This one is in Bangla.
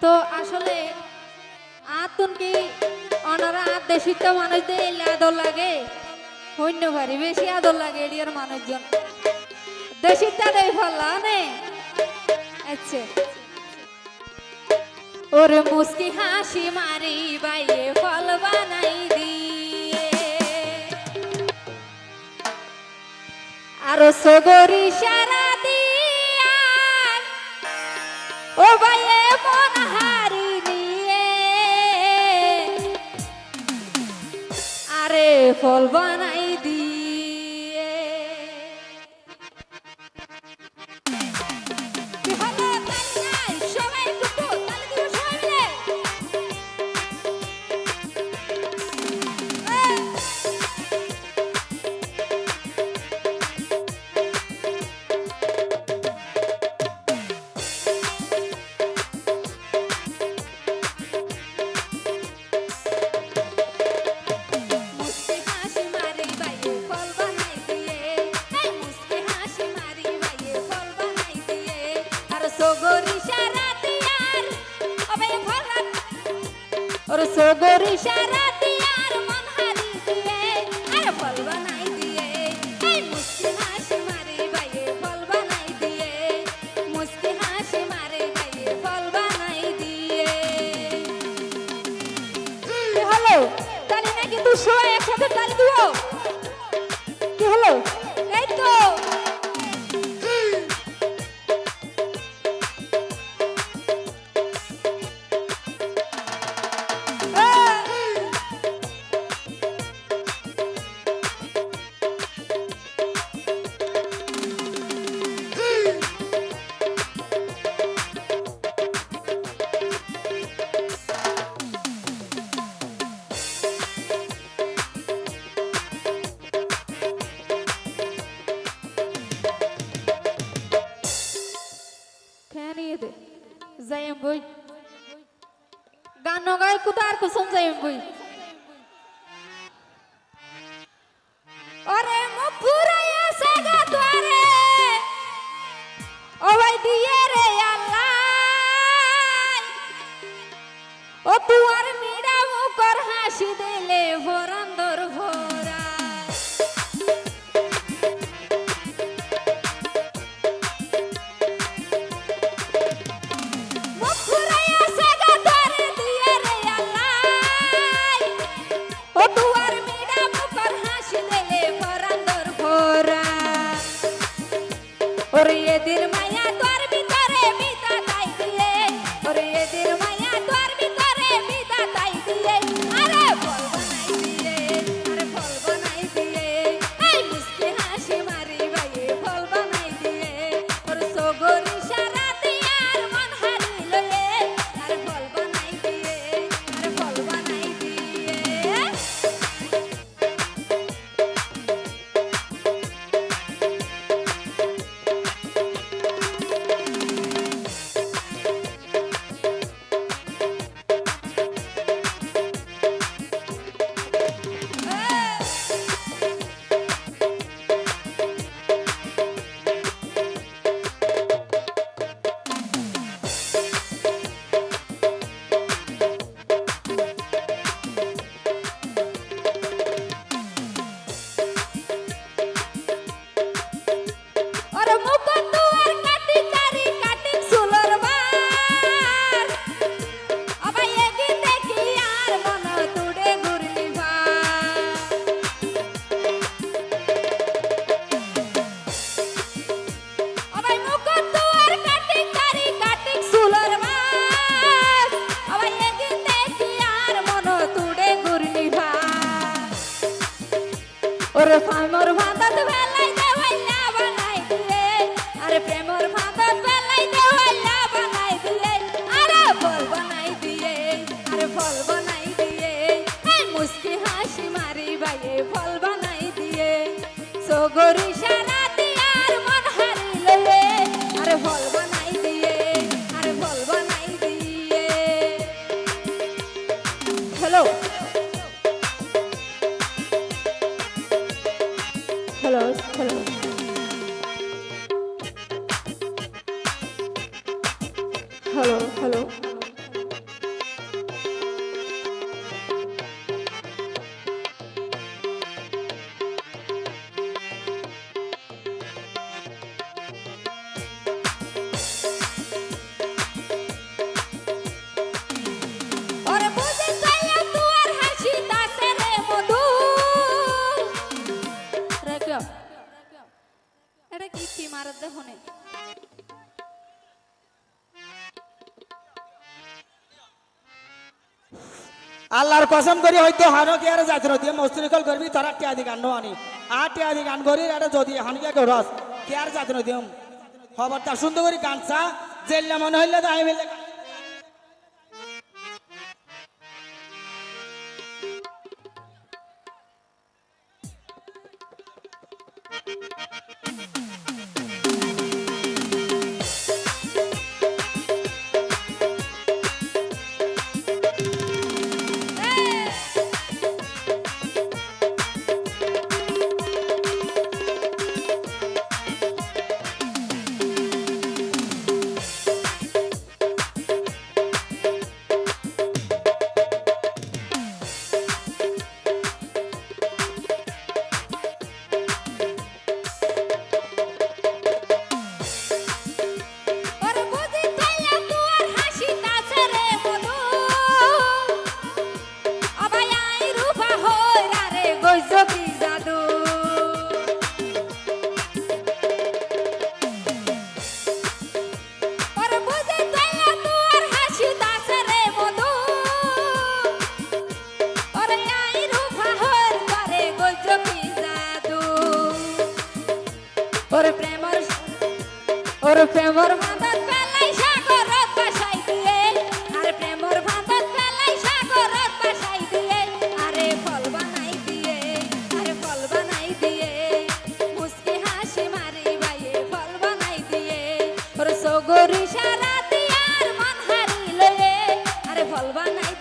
তো আসলে আতুন কি অনারা আত দেশিত মানুষদের এলে আদর লাগে? হইন্য ভারি, বেশি আদর লাগে এরিয়ার মানুষজন। দেশিতা দেই ফল্লা নে? আচ্ছা। ওরে মুস্কি হাসি মারি বাইয়ে ফল বানাই দিয়ে। আরও সগরি সারা ও বাইয়ে মন হারি নিয়ে? আরে ফল বানাই আর সগরি সারা দিয়ার মন হারি দিয়ে, আর ফল বানাই দিয়ে, এই মুস্কি হাসি মারি বাইয়ে ফল বানাই দিয়ে, মুস্কি হাসি মারি বাইয়ে ফল বানাই দিয়ে। হলো? তালি না কিন্তু সবাই একসাথে তালি দিব কি হলো? এই তো। কুতার কুসুম যাইম বই ওরে মুখ ফুরাইয়া সাগা দ্বারে ও ভাই দিয়ে রে আল্লাহ ও তুয়ার মিড়া মুখর হাসি দিলে ভরান্দর ভরা ওরে এদের মায়া তোর সগরি এটা কি মারার দেখনে আল্লাহর কসম করি হয়তো হানো কি আর যাত্রা দিয়ে মস্তিকল করবি, তোরা টিয়াদি গান আনি আর টিয়াদি গান করি, এটা যদি হানিকে করস কি আর যাত্রা দিম খবরটা সুন্দর করে গানছা জেললে মনে হইলে তো আমি ওর প্রেমর বাঁধন পেলাই সাগরত বাসাই দিয়ে। আরে প্রেমর বাঁধন পেলাই সাগরত বাসাই দিয়ে। আরে ফল বানাই দিয়ে, আরে ফল বানাই দিয়ে। মুসকি হাসি মারি বাইয়ে ফল বানাই দিয়ে। ওর সগরি দিয়ার মন হারিলে। আরে ফল বানাই